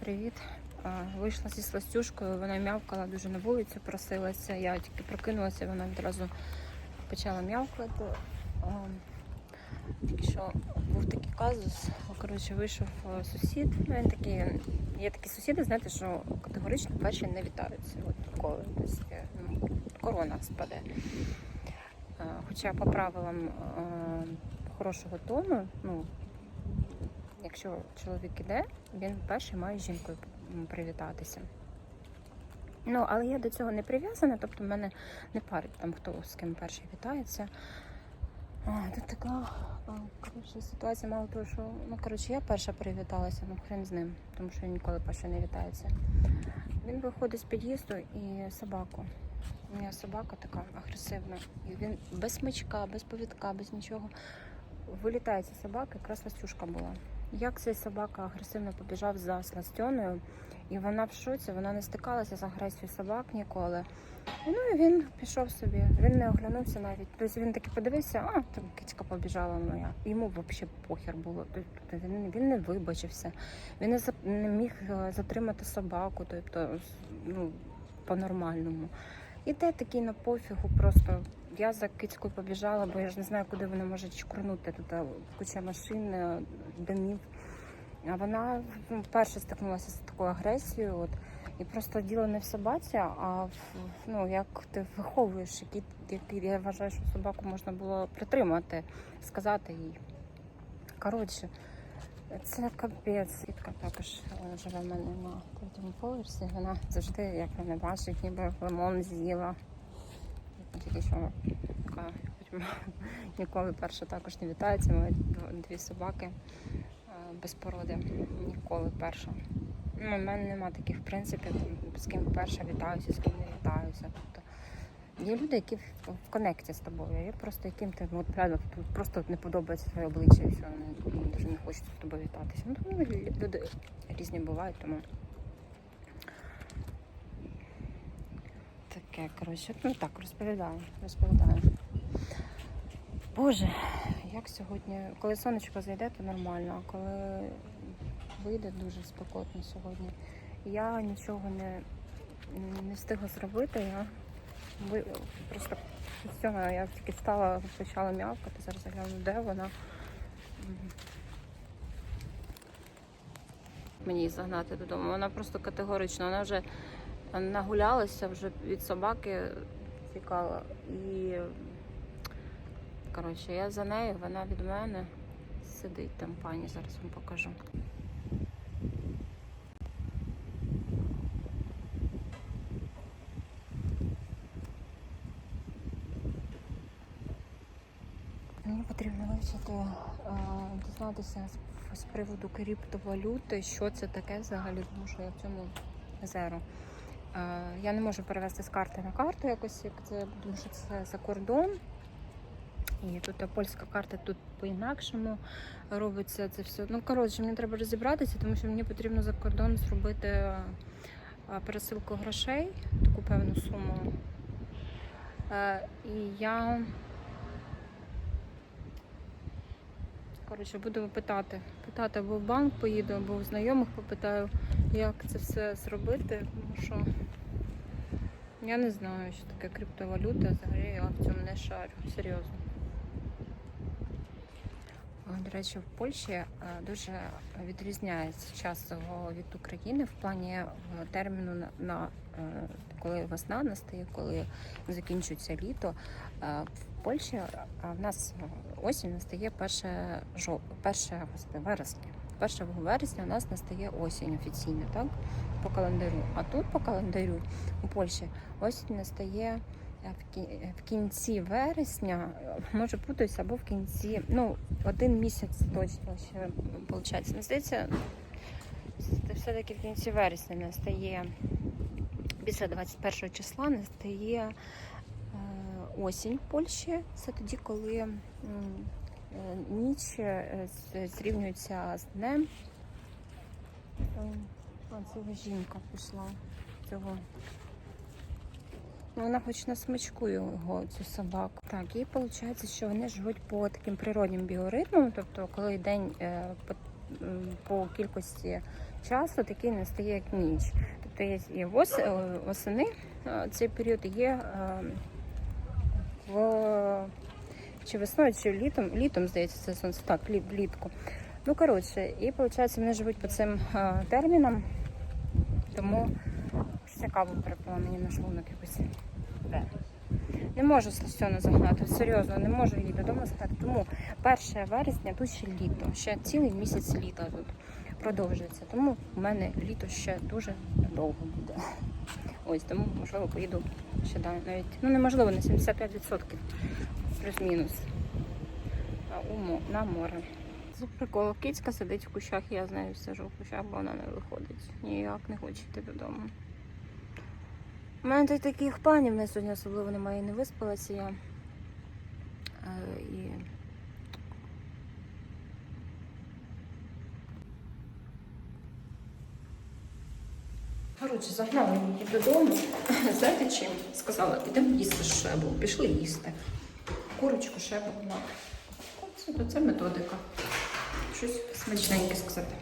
привіт. Вийшла зі сластюшкою, вона м'явкала дуже на вулицю, просилася. Я тільки прокинулася, вона відразу почала м'явкати. Тільки що був такий казус. Коротше, вийшов сусід. Ну, Він такий, є такі сусіди, знаєте, що категорично перші не вітаються. От е, ну, корона спаде. Хоча по правилам хорошого тону, ну, якщо чоловік іде, він перший має з жінкою привітатися. Ну, але я до цього не прив'язана, тобто в мене не парить там, хто з ким перший вітається. Тут така коротше, ситуація, мало того, що ну, коротше, я перша привіталася, ну хрен з ним, тому що він ніколи перша не вітається. Він виходить з під'їзду і собаку. У мене собака така агресивна. І він без смичка, без повідка, без нічого. Вилітає ця собака, якраз Настюшка була. Як цей собака агресивно побіжав за сластьоною, і вона в шоці, вона не стикалася з агресією собак ніколи. Ну і він пішов собі, він не оглянувся навіть. Тобто він таки подивився, а там кицька побіжала моя. Йому взагалі похер було. Тобто він, він не вибачився, він не, за- не міг е, затримати собаку, тобто ну, по-нормальному. Іде такий на пофігу, просто я за кицькою побіжала, бо я ж не знаю, куди вони можуть чкурнути. Тут е, куча машин, е, домів. А вона ну, вперше стикнулася з такою агресією. От, і просто діло не в собаці, а в ну, як ти виховуєш, які, які я вважаю, що собаку можна було притримати, сказати їй. Коротше, це капець. Сітка також е, живе в мене на третьому поверсі. Вона завжди, як мене бачить, ніби лимон з'їла. Тільки що така, ніколи перша також не вітається. Ми дві собаки е, без породи. Ніколи перша. Ну, у мене нема таких принципів, з ким перша вітаюся, з ким не вітаюся. Тобто є люди, які в, конекті з тобою, є просто яким ти ну, реально просто не подобається твоє обличчя і все, вони навіть не хочуть з тобою вітатися. Ну, люди різні бувають, тому. Таке, коротше, ну так, розповідаю, розповідаю. Боже, як сьогодні, коли сонечко зайде, то нормально, а коли вийде дуже спекотно сьогодні. Я нічого не, не встигла зробити. Я просто з цього я тільки встала, почала м'явкати, зараз гляну, де вона. Мені її загнати додому. Вона просто категорично, вона вже нагулялася, вже від собаки тікала. І коротше, я за нею, вона від мене сидить там пані, зараз вам покажу. Мені потрібно вивчити, е, дізнатися з, приводу криптовалюти, що це таке взагалі, тому що я в цьому зеро. Е, я не можу перевести з карти на карту якось, як це, тому що це за кордон. І тут польська карта тут по-інакшому робиться це все. Ну, коротше, мені треба розібратися, тому що мені потрібно за кордон зробити е, пересилку грошей, таку певну суму. Е, І я Коротше, буду питати. Питати або в банк поїду, або у знайомих попитаю, як це все зробити. Тому що я не знаю, що таке криптовалюта, взагалі я в цьому не шарю. Серйозно. До речі, в Польщі е, дуже відрізняється час від України в плані е, терміну на, коли весна настає, коли закінчується літо. Е, В Польщі е, в нас осінь настає 1 жов... 1 господи, вересня. 1 вересня у нас настає осінь офіційно, так? По календарю. А тут по календарю у Польщі осінь настає е, в кі- в кінці вересня, е, може путаюся, або в кінці, ну, один місяць точно ще виходить. Ну, здається, все-таки в кінці вересня настає, після 21 числа настає е, осінь в Польщі. Це тоді, коли е, ніч е, зрівнюється з днем. А, це жінка пішла цього. Ну, Вона хоч на смачку його, цю собаку. Так, і виходить, що вони живуть по таким природнім біоритмам, тобто коли день по- по кількості часу такий настає як ніч. І е, восени е, цей період є е, в чи весною, чи літом, літом, здається, це сонце, так, влітку. Ну, коротше, і виходить, вони живуть по цим термінам, тому щось каву перепила мені на шлунок якось. Де? Не можу Сластьону загнати, серйозно, не можу її додому загнати. Тому 1 вересня тут ще літо, ще цілий місяць літа тут продовжується. Тому в мене літо ще дуже довго буде. Ось тому, можливо, поїду ще далі навіть. Ну неможливо на 75% плюс-мінус. На море. З приколу, кицька сидить в кущах, я з нею сижу в кущах, бо вона не виходить. Ніяк не хоче йти додому. У мене тут таких планів на сьогодні особливо немає, не виспалася я. Е, і... Коротше, загнала її додому. Знаєте чим? Сказала, ідемо їсти шебу. Пішли їсти. Курочку, шебу. Це, це методика. Щось смачненьке сказати.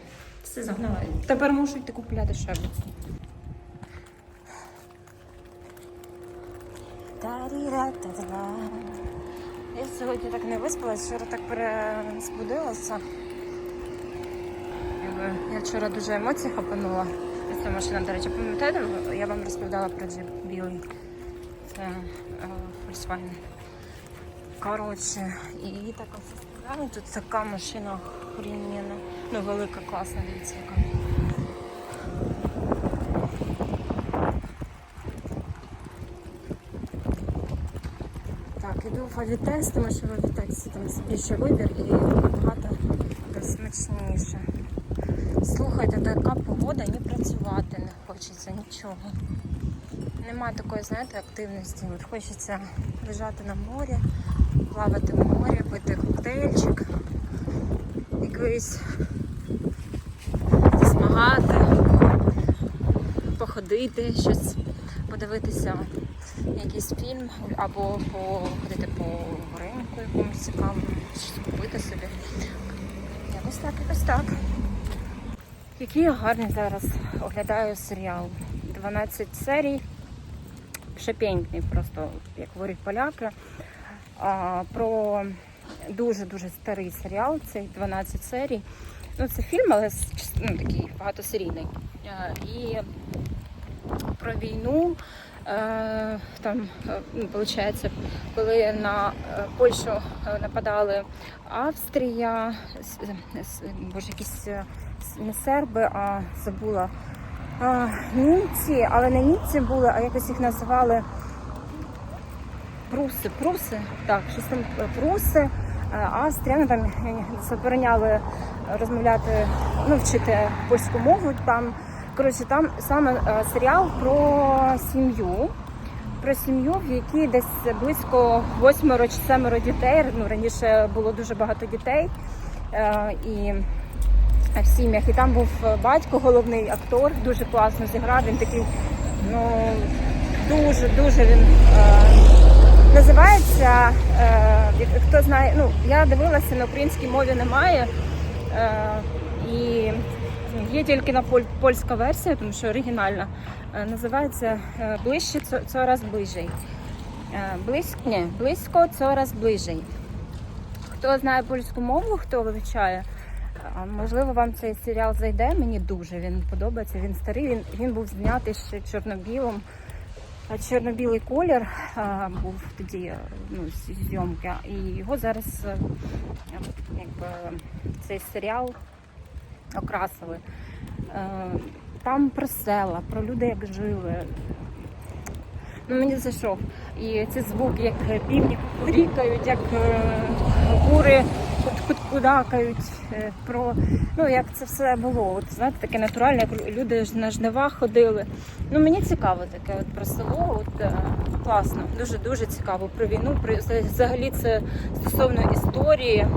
Все загнала. Тепер мушу йти купляти шебу. Я сьогодні так не виспалась, вчора так перезбудилася. Я вчора дуже емоцій хапанула. Ця машина, до речі, пам'ятаєте, я вам розповідала про джип білий. Це е, Volkswagen. Коротше, і так ось. Тут така машина охрененна. Ну, велика, класна, дивіться, яка. Так, іду в Авітекс, тому що в Авітексі там більше вибір і набагато смачніше. Слухайте, така погода, ні працювати не хочеться нічого. Нема такої, знаєте, активності. От хочеться лежати на морі, плавати в морі, пити коктейльчик, якийсь засмагати, походити, щось подивитися, якийсь фільм або походити по ринку якомусь цікавому, щось купити собі. Якось так, якось так. Який я гарний зараз оглядаю серіал. 12 серій. Шепенький просто, як говорять поляки. А, про дуже-дуже старий серіал, цей 12 серій. Ну, це фільм, але ну, такий багатосерійний. І про війну. Е, там, е, ну, виходить, коли на е, Польщу нападали Австрія, боже, якісь не серби, а забула а, німці, але не німці були, а якось їх називали пруси, пруси, так, щось там пруси, Австрія, ну там забороняли розмовляти, ну, вчити польську мову там. Коротше, там саме е, серіал про сім'ю. Про сім'ю, в якій десь близько восьмеро чи семеро дітей. Ну раніше було дуже багато дітей. Е, і в сім'ях. І там був батько, головний актор, дуже класно зіграв. Він такий, ну дуже дуже він е, називається. Хто знає, ну я дивилася на українській мові немає. І є тільки на поль, польська версія, тому що оригінальна. Е, називається е, Ближче цо- coraz bliżej. Е, близько, ні, близько coraz bliżej. Хто знає польську мову, хто вивчає, можливо, вам цей серіал зайде. Мені дуже він подобається. Він старий. Він, він був знятий ще чорно-білим. Чорно-білий колір а, був тоді е, ну, зйомки, і його зараз е, якби, цей серіал окрасили. Е, Там про села, про людей, як жили. Ну, мені зайшов. І ці звуки, як півні кукурікають, як е, кури кудакають, е, про ну як це все було. От знаєте, таке натуральне, як люди на жнива ходили. Ну мені цікаво таке от про село. От класно, дуже дуже цікаво про війну. Про взагалі це стосовно історії.